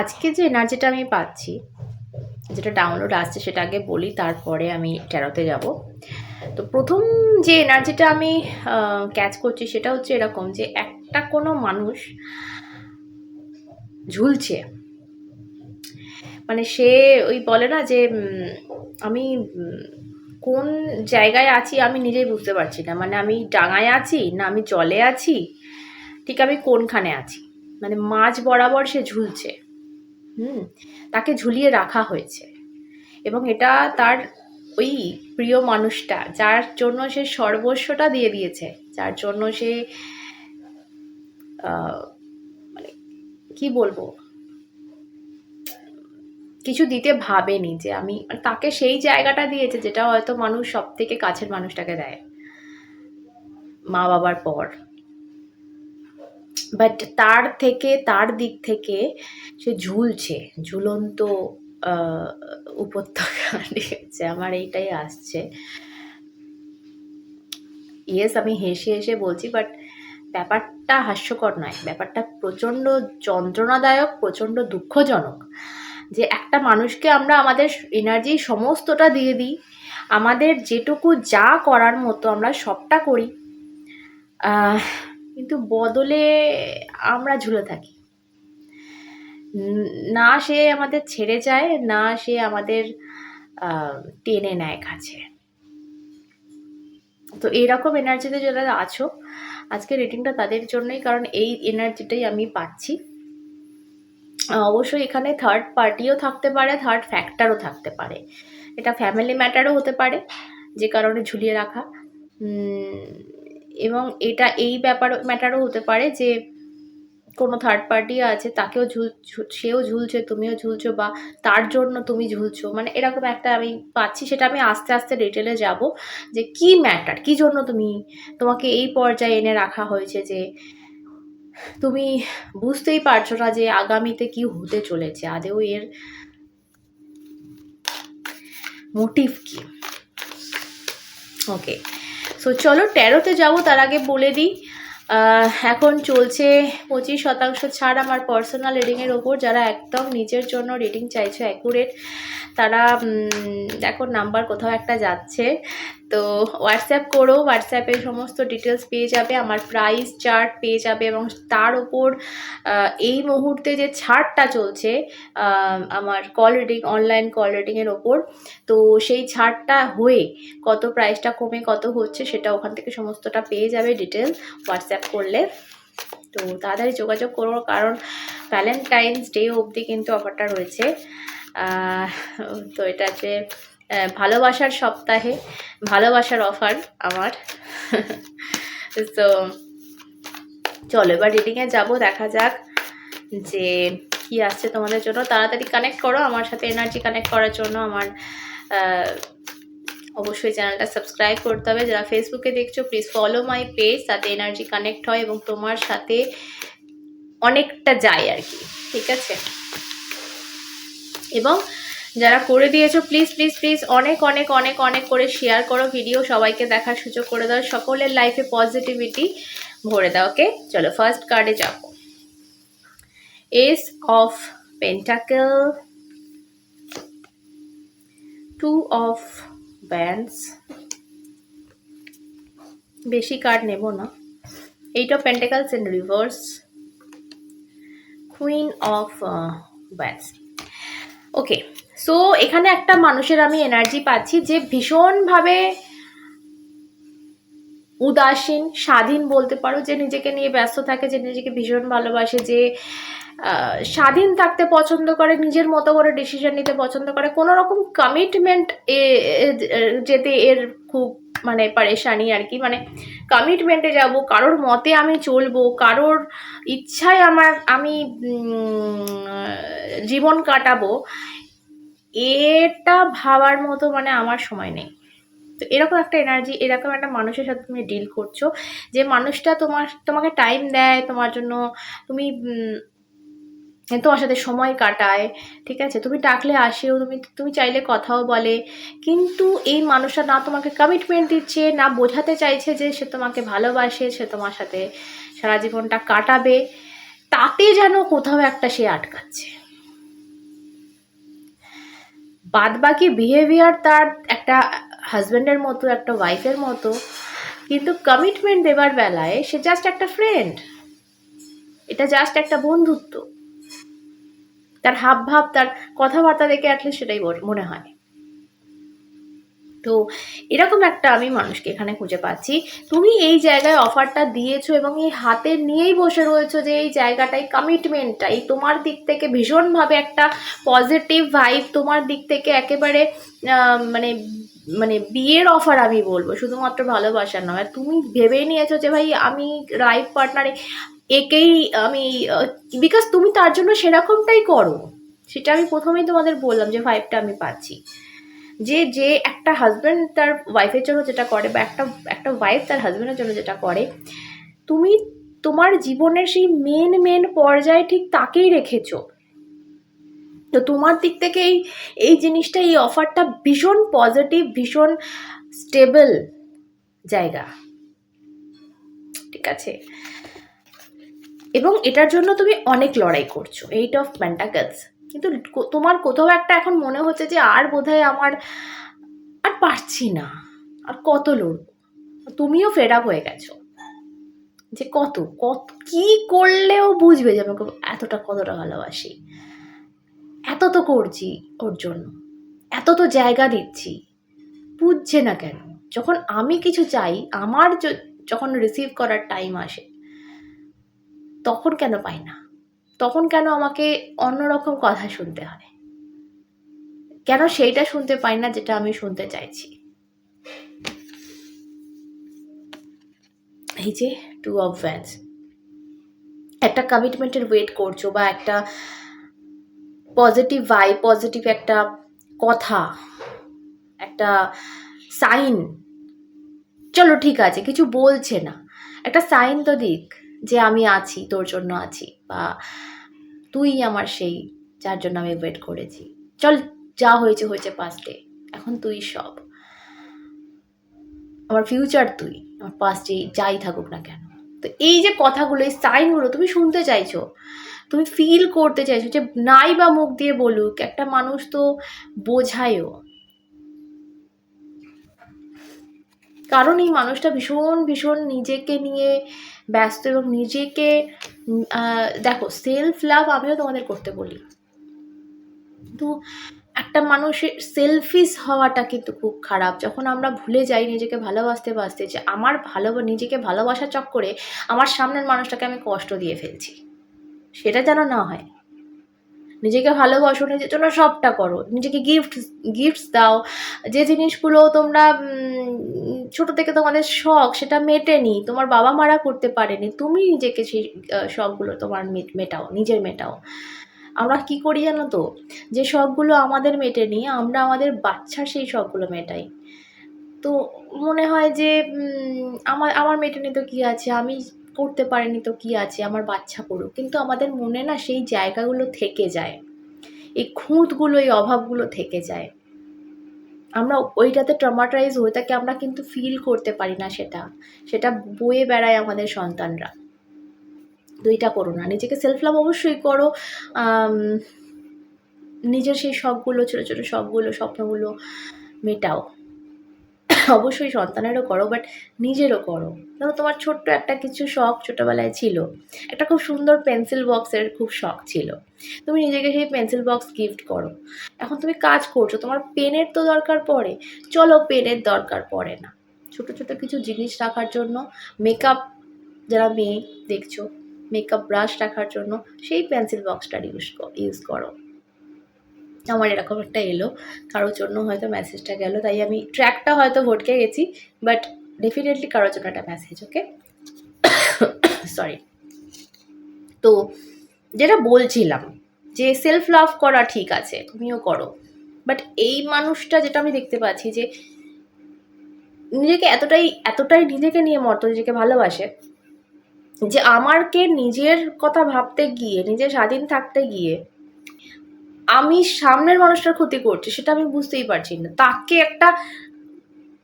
আজকে যে এনার্জিটা আমি পাচ্ছি, যেটা ডাউনলোড আসছে সেটা আগে বলি, তারপরে আমি ট্যারোতে যাব। তো প্রথম যে এনার্জিটা আমি ক্যাচ করছি সেটা হচ্ছে এরকম যে একটা কোনো মানুষ ঝুলছে। মানে সে ওই বলে না যে আমি কোন জায়গায় আছি আমি নিজেই বুঝতে পারছি না। মানে আমি ডাঙায় আছি না আমি জলে আছি, ঠিক আমি কোনখানে আছি? মানে মাঝ বরাবর সে ঝুলছে। হুম, তাকে ঝুলিয়ে রাখা হয়েছে। এবং এটা তার ওই প্রিয় মানুষটা, যার জন্য সে সর্বস্বটা দিয়ে দিয়েছে, যার জন্য সে মানে কি বলব? কিছু দিতে ভাবেনি যে আমি তাকে সেই জায়গাটা দিয়েছে যেটা হয়তো মানুষ সব থেকে কাছের মানুষটাকে দেয়। মা বাবার পর। বাট তার থেকে, তার দিক থেকে সে ঝুলছে, ঝুলন্ত উপত্যকা ঠিক আমার এইটাই আসছে। ইয়েস আমি হেসে হেসে বলছি বাট ব্যাপারটা হাস্যকর নয়। ব্যাপারটা প্রচণ্ড যন্ত্রণাদায়ক, প্রচণ্ড দুঃখজনক যে একটা মানুষকে আমরা আমাদের এনার্জি সমস্তটা দিয়ে দিই, আমাদের যেটুকু যা করার মতো আমরা সবটা করি। কিন্তু বদলে আমরা ঝুলে থাকি। না সে আমাদের ছেড়ে যায়, না সে আমাদের টেনে নেয় কাছে। তো এইরকম এনার্জিতে যারা আছো, আজকে রেটিংটা তাদের জন্যই, কারণ এই এনার্জিটাই আমি পাচ্ছি। অবশ্যই এখানে থার্ড পার্টিও থাকতে পারে থার্ড ফ্যাক্টরও থাকতে পারে। এটা ফ্যামিলি ম্যাটারও হতে পারে, যে কারণে ঝুলিয়ে রাখা। এবং এটা এই ব্যাপার, ম্যাটারও হতে পারে যে কোনো থার্ড পার্টি আছে, তাকেও ঝুল সেও ঝুলছে, তুমিও ঝুলছো বা তার জন্য তুমি ঝুলছো। মানে এরকম একটা আমি পাচ্ছি, সেটা আমি আস্তে আস্তে ডিটেলে যাব যে কি ম্যাটার কি জন্য তুমি, তোমাকে এই পর্যায়ে এনে রাখা হয়েছে যে তুমি বুঝতেই পারছ না যে আগামীতে কি হতে চলেছে। আদেও এর মোটিভ কি? ওকে সো চলো, তেরোতে যাব, তার আগে বলে দিই। এখন চলছে পঁচিশ শতাংশ ছাড় আমার পার্সোনাল রিডিংয়ের ওপর। যারা একদম নিজের জন্য রিডিং চাইছে অ্যাকুরেট তারা দেখো নাম্বার কোথাও একটা যাচ্ছে। তো হোয়াটসঅ্যাপ করো হোয়াটসঅ্যাপে সমস্ত ডিটেলস পেয়ে যাবে, আমার প্রাইস চার্ট পেয়ে যাবে এবং তার ওপর এই মুহূর্তে যে ছাড়টা চলছে আমার কল রিডিং অনলাইন কল রিডিংয়ের ওপর, তো সেই ছাড়টা হয়ে কত প্রাইসটা কমে, কত হচ্ছে সেটা ওখান থেকে সমস্তটা পেয়ে যাবে ডিটেল হোয়াটসঅ্যাপ করলে। তো তাড়াতাড়ি যোগাযোগ করো, কারণ ভ্যালেন্টাইন্স ডে অবধি কিন্তু অফারটা রয়েছে। তো এটা আহ, ভালোবাসার সপ্তাহে ভালোবাসার অফার আমার। তো চলো এবার রিডিংয়ে যাব দেখা যাক যে কি আসছে তোমাদের জন্য। তাড়াতাড়ি কানেক্ট করো আমার সাথে এনার্জি কানেক্ট করার জন্য আমার অবশ্যই চ্যানেলটা সাবস্ক্রাইব করতে হবে। যারা ফেসবুকে দেখছ প্লিজ ফলো মাই পেজ তাতে এনার্জি কানেক্ট হয় এবং তোমার সাথে অনেকটা যায় আর কি ঠিক আছে? এবং যারা করে দিয়েছ প্লিজ প্লিজ প্লিজ অনেক অনেক অনেক অনেক করে শেয়ার করো ভিডিও সবাইকে দেখার সুযোগ করে দাও, সকলের লাইফে পজিটিভিটি ভরে দাও ওকে চলো ফার্স্ট কার্ডে যাব ace of pentacle two of wands বেশি কার্ড নেব না। Eight of pentacles in reverse queen of wands okay so এখানে একটা মানুষের আমি এনার্জি পাচ্ছি যে ভীষণভাবে উদাসীন, স্বাধীন বলতে পারো, যে নিজেকে নিয়ে ব্যস্ত থাকে, যে নিজেকে ভীষণ ভালোবাসে, যে স্বাধীন থাকতে পছন্দ করে, নিজের মতো করে ডিসিশন নিতে পছন্দ করে। কোনো রকম কমিটমেন্ট এ, যেতে এর খুব মানে পারেশানি আর কি মানে কমিটমেন্টে যাব, কারোর মতে আমি চলবো, কারোর ইচ্ছায় আমার, আমি জীবন কাটাবো, এটা ভাবার মতো মানে আমার সময় নেই। তো এরকম একটা এনার্জি এরকম একটা মানুষের সাথে তুমি ডিল করছ, যে মানুষটা তোমার, তোমাকে টাইম দেয়, তোমার জন্য তুমি তোমার সাথে সময় কাটায়, ঠিক আছে? তুমি ডাকলে আসেও, তুমি তুমি চাইলে কথাও বলে। কিন্তু এই মানুষটা না তোমাকে কমিটমেন্ট দিচ্ছে, না বোঝাতে চাইছে যে সে তোমাকে ভালোবাসে, সে তোমার সাথে সারা জীবনটা কাটাবে, তাতে যেন কোথাও একটা সে আটকাচ্ছে। বাদ বাকি বিহেভিয়ার তার একটা হাজব্যান্ডের মতো, একটা ওয়াইফের মতো। কিন্তু কমিটমেন্ট দেবার বেলায় সে জাস্ট একটা ফ্রেন্ড এটা জাস্ট একটা বন্ধুত্ব। তার হাব ভাব তার কথাবার্তা দেখে অ্যাটলিস্ট সেটাই মনে হয়। তো এরকম একটা আমি মানুষকে এখানে খুঁজে পাচ্ছি। তুমি এই জায়গায় অফারটা দিয়েছ এবং এই হাতে নিয়েই বসে রয়েছো যে এই জায়গাটাই কমিটমেন্টটা এই তোমার দিক থেকে ভীষণভাবে একটা পজিটিভ ভাইব তোমার দিক থেকে একেবারে মানে মানে বিয়ের অফার আমি বলব, শুধুমাত্র ভালোবাসা নয়। তুমি ভেবেই নিয়েছো যে, ভাই, আমি লাইফ পার্টনারে একেই আমি বিকজ তুমি তার জন্য সেরকমটাই করো। সেটা আমি প্রথমেই তোমাদের বললাম যে ভাইবটা আমি পাচ্ছি। যে যে একটা হাজব্যান্ড তার ওয়াইফের জন্য যেটা করে বা একটা একটা ওয়াইফ তার হাজব্যান্ডের জন্য যেটা করে, তুমি তোমার জীবনের সেই মেন মেন পর্যায়ে ঠিক তাকেই রেখেছো। তো তোমার দিক থেকে এই এই জিনিসটা, এই অফারটা ভীষণ পজিটিভ ভীষণ স্টেবল জায়গা। ঠিক আছে? এবং এটার জন্য তুমি অনেক লড়াই করছ এইট অফ প্যান্টাকেলস কিন্তু তোমার কোথাও একটা এখন মনে হচ্ছে যে আর বোধহয় আমার আর পারছি না, আর কত লড়বো? তুমিও ফেড আপ হয়ে গেছো। যে কত কত, কি করলেও বুঝবে যে আমাকে এতটা কতটা ভালোবাসি। এত তো করছি ওর জন্য। এত তো জায়গা দিচ্ছি। বুঝছে না কেন, যখন আমি কিছু চাই, আমার যখন রিসিভ করার টাইম আসে, তখন কেন পাই না? তখন কেন আমাকে অন্যরকম কথা শুনতে হয়? কেন সেইটা শুনতে পাই না যেটা আমি শুনতে চাইছি? এই যে টু অফ ভ্যান্স একটা কমিটমেন্টের ওয়েট করছ বা একটা পজিটিভ ভাই পজিটিভ একটা কথা, একটা সাইন চলো ঠিক আছে, কিছু বলছে না। একটা সাইন তো দিক যে আমি আছি, তোর জন্য আছি বা তুই আমার সেই, যার জন্য আমি ওয়েট করেছি। চল, যা হয়েছে হয়েছে পাস্টে এখন তুই সব। আমার ফিউচার তুই, আমার পাস্টে যাই থাকুক না কেন। তো এই যে কথাগুলো, এই সাইনগুলো তুমি শুনতে চাইছো তুমি ফিল করতে চাইছো যে নাই বা মুখ দিয়ে বলুক, একটা মানুষ তো বোঝায়ও। কারণ এই মানুষটা ভীষণ ভীষণ নিজেকে নিয়ে ব্যস্ত এবং নিজেকে দেখো সেলফ লাভ আমিও তোমাদের করতে বলি। কিন্তু একটা মানুষের সেলফিস হওয়াটা কিন্তু খুব খারাপ। যখন আমরা ভুলে যাই নিজেকে ভালোবাসতে, বাসতে, যে আমার ভালো, নিজেকে ভালোবাসা চক্করে আমার সামনের মানুষটাকে আমি কষ্ট দিয়ে ফেলছি। সেটা যেন না হয়। নিজেকে ভালোবাসো নিজের জন্য সবটা করো। নিজেকে গিফট গিফটস দাও। যে জিনিসগুলো তোমরা ছোট থেকে তোমাদের শখ সেটা মেটেনি, তোমার বাবা মারা করতে পারেনি, তুমি নিজেকে সেই শখগুলো তোমার মেটাও, নিজের মেটাও। আমরা কি করি জানো তো? যে শখগুলো আমাদের মেটেনি, আমরা আমাদের বাচ্চার সেই শখগুলো মেটাই। তো মনে হয় যে আমার আমার মেটেনি তো কী আছে? আমি করতে পারেনি তো কী আছে? আমার বাচ্চা করুক কিন্তু আমাদের মনে না সেই জায়গাগুলো থেকে যায়। এই খুঁতগুলো, এই অভাবগুলো থেকে যায়। আমরা ওইটাতে ট্রমাটাইজ হয়ে থাকি আমরা কিন্তু ফিল করতে পারি না সেটা। সেটা বয়ে বেড়ায় আমাদের সন্তানরা। তো এটা করো না। নিজেকে সেলফ লাভ অবশ্যই করো। নিজের সেই শখগুলো, ছোটো ছোটো শখগুলো, স্বপ্নগুলো মেটাও। অবশ্যই সন্তানেরও করো বাট নিজেরও করো। ধরো তোমার ছোট্ট একটা কিছু শখ ছোটোবেলায় ছিল, একটা খুব সুন্দর পেন্সিল বক্সের খুব শখ ছিল। তুমি নিজেকে সেই পেন্সিল বক্স গিফট করো। এখন তুমি কাজ করছ, তোমার পেনের তো দরকার পড়ে, চলো পেনের দরকার পড়ে না। ছোট ছোট কিছু জিনিস রাখার জন্য মেকআপ যারা মেয়ে দেখছ মেকআপ ব্রাশ রাখার জন্য, সেই পেন্সিল বক্সটার ইউজ ইউজ করো। আমার এরকম একটা এলো। কারোর জন্য হয়তো মেসেজটা গেল, তাই আমি ট্র্যাকটা হয়তো ভটকে গেছি বাট ডেফিনেটলি কারোর জন্য একটা মেসেজ ওকে সরি তো যেটা বলছিলাম যে সেলফ লাভ করা ঠিক আছে, তুমিও করো। বাট এই মানুষটা যেটা আমি দেখতে পাচ্ছি যে নিজেকে এতটাই এতটাই নিজেকে নিয়ে মর্ত নিজেকে ভালোবাসে যে আমারকে নিজের কথা ভাবতে গিয়ে নিজে স্বাধীন থাকতে গিয়ে আমি সামনের মানুষটার ক্ষতি করছি, সেটা আমি বুঝতেই পারছি না। তাকে একটা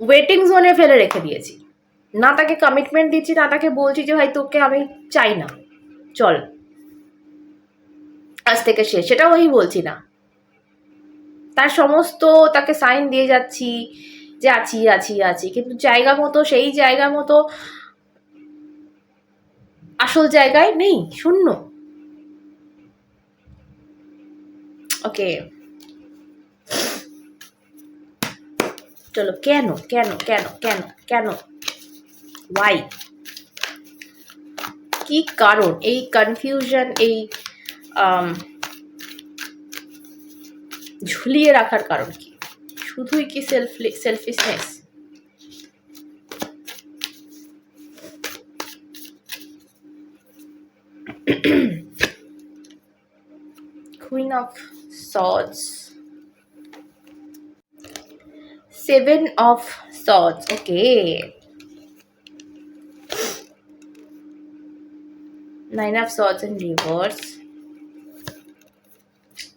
ওয়েটিং জোনে ফেলে রেখে দিয়েছি। না তাকে কমিটমেন্ট দিচ্ছি, না তাকে বলছি যে, ভাই, তোকে আমি চাই না। চল। আজ থেকে শেষ। সেটা ওই বলছি না। তার সমস্ত তাকে সাইন দিয়ে যাচ্ছি যে, আছি আছি আছি। কিন্তু জায়গা মতো, সেই জায়গা মতো আসল জায়গায় নেই, শূন্য। ওকে চলো কেন কেন কেন কেন কেন ওয়াই কি কারণ এই কনফিউশন এই আম, ঝুলিয়ে রাখার কারণ কি শুধুই কি self selfishness Queen of Swords. Seven of Swords. Okay. Nine of Swords in reverse.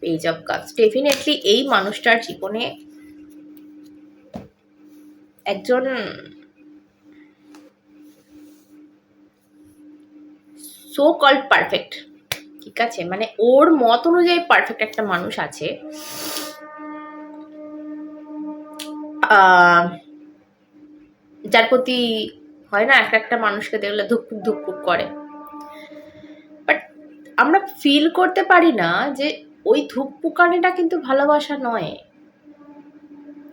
Page of cups definitely এই মানুষটার জীবনে একজন সো কল্ড পারফেক্ট ঠিক আছে মানে ওর মত অনুযায়ী পারফেক্ট একটা মানুষ আছে। যার প্রতি হয় না, একটা একটা মানুষকে দেখলে ধুকপুক ধুকপুক করে। বাট আমরা ফিল করতে পারি না যে ওই ধুকপুকানিটা কিন্তু ভালোবাসা নয়।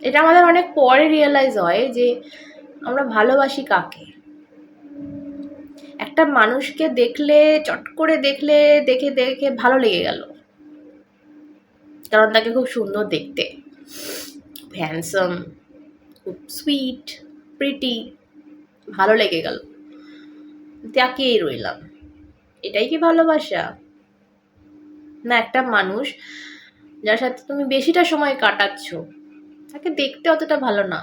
এটা আমাদের অনেক পরে রিয়েলাইজ হয় যে আমরা ভালোবাসি কাকে? একটা মানুষকে দেখলে, চট করে দেখলে, দেখে দেখে ভালো লেগে গেল। কারণ তাকে খুব সুন্দর দেখতে। হ্যান্ডসাম খুব সুইট প্রিটি ভালো লেগে গেল। তাকেই রইলাম। এটাই কি ভালোবাসা? না, একটা মানুষ যার সাথে তুমি বেশিটা সময় কাটাচ্ছ, তাকে দেখতে অতটা ভালো না।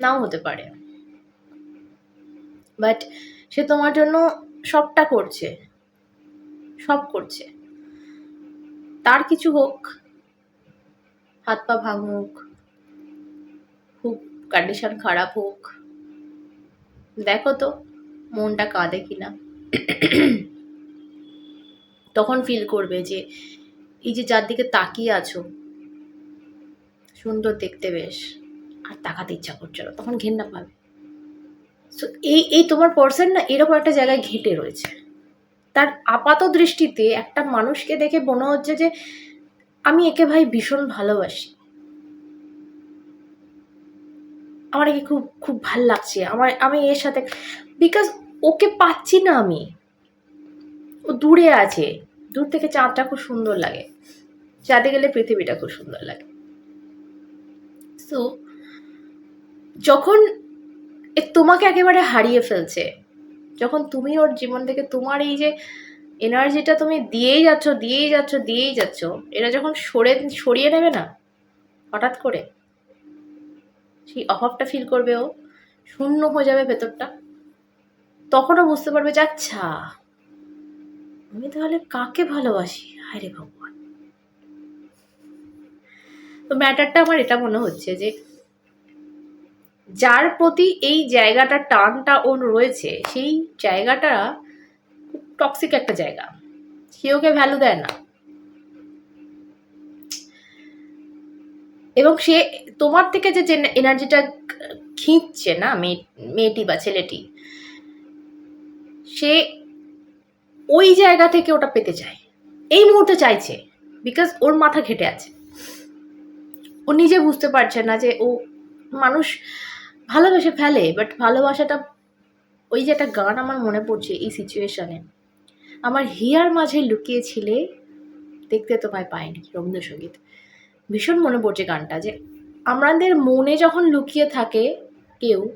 নাও হতে পারে। বাট সে তোমার জন্য সবটা করছে। সব করছে। তার কিছু হোক, হাত পা ভাঙুক, খুব কন্ডিশন খারাপ হোক, দেখো তো মনটা কাঁদে কিনা। তখন ফিল করবে যে এই যে যার দিকে তাকিয়ে আছো, সুন্দর দেখতে বেশ, আর তাকাতে ইচ্ছা করছে না, তখন ঘেন্না পাবে। সো এই এই তোমার পার্সন না এরকম একটা জায়গায় ঘেটে রয়েছে। তার আপাত দৃষ্টিতে একটা মানুষকে দেখে মনে হচ্ছে যে, আমি একে ভাই ভীষণ ভালোবাসি। আমার একে খুব খুব ভালো লাগছে। আমার, আমি এর সাথে বিকজ ওকে পাচ্ছি না আমি। ও দূরে আছে। দূর থেকে চাঁদটা খুব সুন্দর লাগে। চাঁদে গেলে পৃথিবীটা খুব সুন্দর লাগে। সো যখন এ, তোমাকে একেবারে হারিয়ে ফেলছে। যখন তুমি ওর জীবন থেকে তোমার এই যে এনার্জিটা তুমি দিয়েই যাচ্ছ দিয়েই যাচ্ছ দিয়েই যাচ্ছ এরা যখন সরে, সরিয়ে নেবে না? হঠাৎ করে? সেই অভাবটা ফিল করবে ও? শূন্য হয়ে যাবে ভেতরটা? তখনও বুঝতে পারবে যে আচ্ছা আমি তাহলে কাকে ভালোবাসি? হায় রে ভগবান। তো ম্যাটারটা আমার এটা মনে হচ্ছে যে যার প্রতি এই জায়গাটা টানটা ওর রয়েছে, সেই জায়গাটা খুব টক্সিক একটা জায়গা। সে ওকে ভ্যালু দেয় না। এবং সে তোমার থেকে যে এনার্জিটা খিঁচছে না মেয়ে, মেয়েটি বা ছেলেটি, সে ওই জায়গা থেকে ওটা পেতে চায়। এই মুহূর্তে চাইছে বিকজ ওর মাথা ঘেটে আছে। ও নিজে বুঝতে পারছে না যে ও মানুষ ভালোবেসে ফেলে বাট ভালোবাসাটা ওই যে একটা গান আমার মনে পড়ছে এই সিচুয়েশনে আমার হিয়ার মাঝে লুকিয়েছিলে দেখতে তোমায় পাইনি রবীন্দ্রসঙ্গীত। ভীষণ মনে পড়ছে গানটা যে আমাদের মনে যখন লুকিয়ে থাকে কেউ,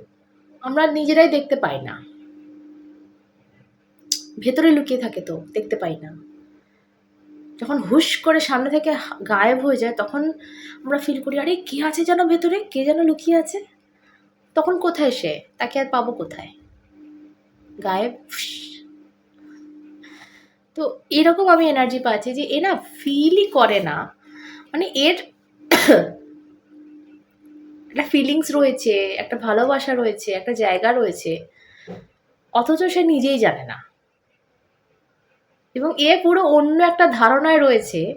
আমরা নিজেরাই দেখতে পাই না। ভেতরে লুকিয়ে থাকে তো, দেখতে পাই না। যখন হুশ করে সামনে থেকে গায়েব হয়ে যায়, তখন আমরা ফিল করি, আরে, কে আছে যেন ভেতরে? কে যেন লুকিয়ে আছে? তখন কোথায় সে? তাকে আর পাবো কোথায়? গায়েব? তো এরকম আমি এনার্জি পাচ্ছি যে এ না ফিলই করে না। মানে এর একটা ফিলিংস রয়েছে, একটা ভালোবাসা রয়েছে, একটা জায়গা রয়েছে, অথচ সে নিজেই জানে না। এবং এ পুরো অন্য একটা ধারণায় রয়েছে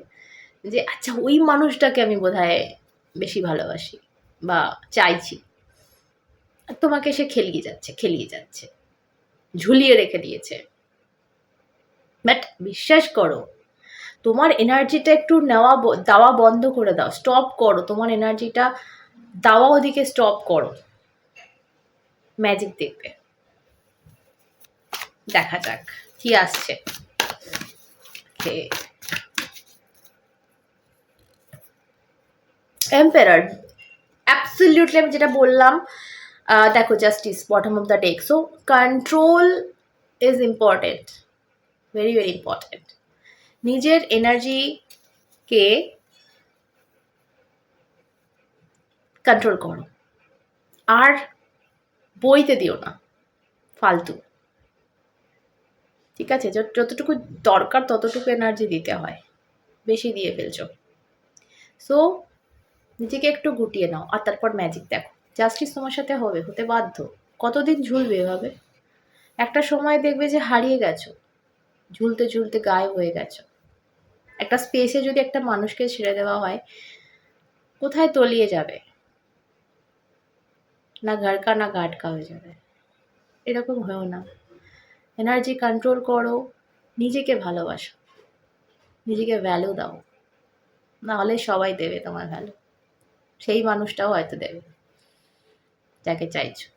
যে আচ্ছা ওই মানুষটাকে আমি বোধহয় বেশি ভালোবাসি বা চাইছি। তোমাকে সে খেলিয়ে যাচ্ছে খেলিয়ে যাচ্ছে। ঝুলিয়ে রেখে দিয়েছে। বাট বিশ্বাস করো, তোমার এনার্জিটা একটু নেওয়া দেওয়া বন্ধ করে দাও। স্টপ করো, তোমার এনার্জিটা দেওয়া ওদিকে স্টপ করো। ম্যাজিক দেখবে। দেখা যাক, কি আসছে. এম্পেরার অ্যাবসলিউটলি আমি যেটা বললাম দেখো justice bottom of the deck so control is important very very important নিজের এনার্জিকে কন্ট্রোল করো। আর বইতে দিও না। ফালতু। ঠিক আছে? যতটুকু দরকার, ততটুকু এনার্জি দিতে হয়। বেশি দিয়ে ফেলছো। সো নিজেকে একটু গুটিয়ে নাও। আর তারপর ম্যাজিক দেখো। জাস্টিস তোমার সাথে হবে, হতে বাধ্য। কতদিন ঝুলবে এভাবে? একটা সময় দেখবে যে হারিয়ে গেছো, ঝুলতে ঝুলতে গায়েব হয়ে গেছো। একটা স্পেসে যদি একটা মানুষকে ছেড়ে দেওয়া হয়, কোথায় তলিয়ে যাবে? না ঘাড়কা না গাটকা হয়ে যাবে। এরকম হয়েও না। এনার্জি কন্ট্রোল করো, নিজেকে ভালোবাসো, নিজেকে ভ্যালু দাও। নাহলে সবাই দেবে তোমার ভ্যালু সেই মানুষটাও হয়তো দেবে। যাকে চাইছো।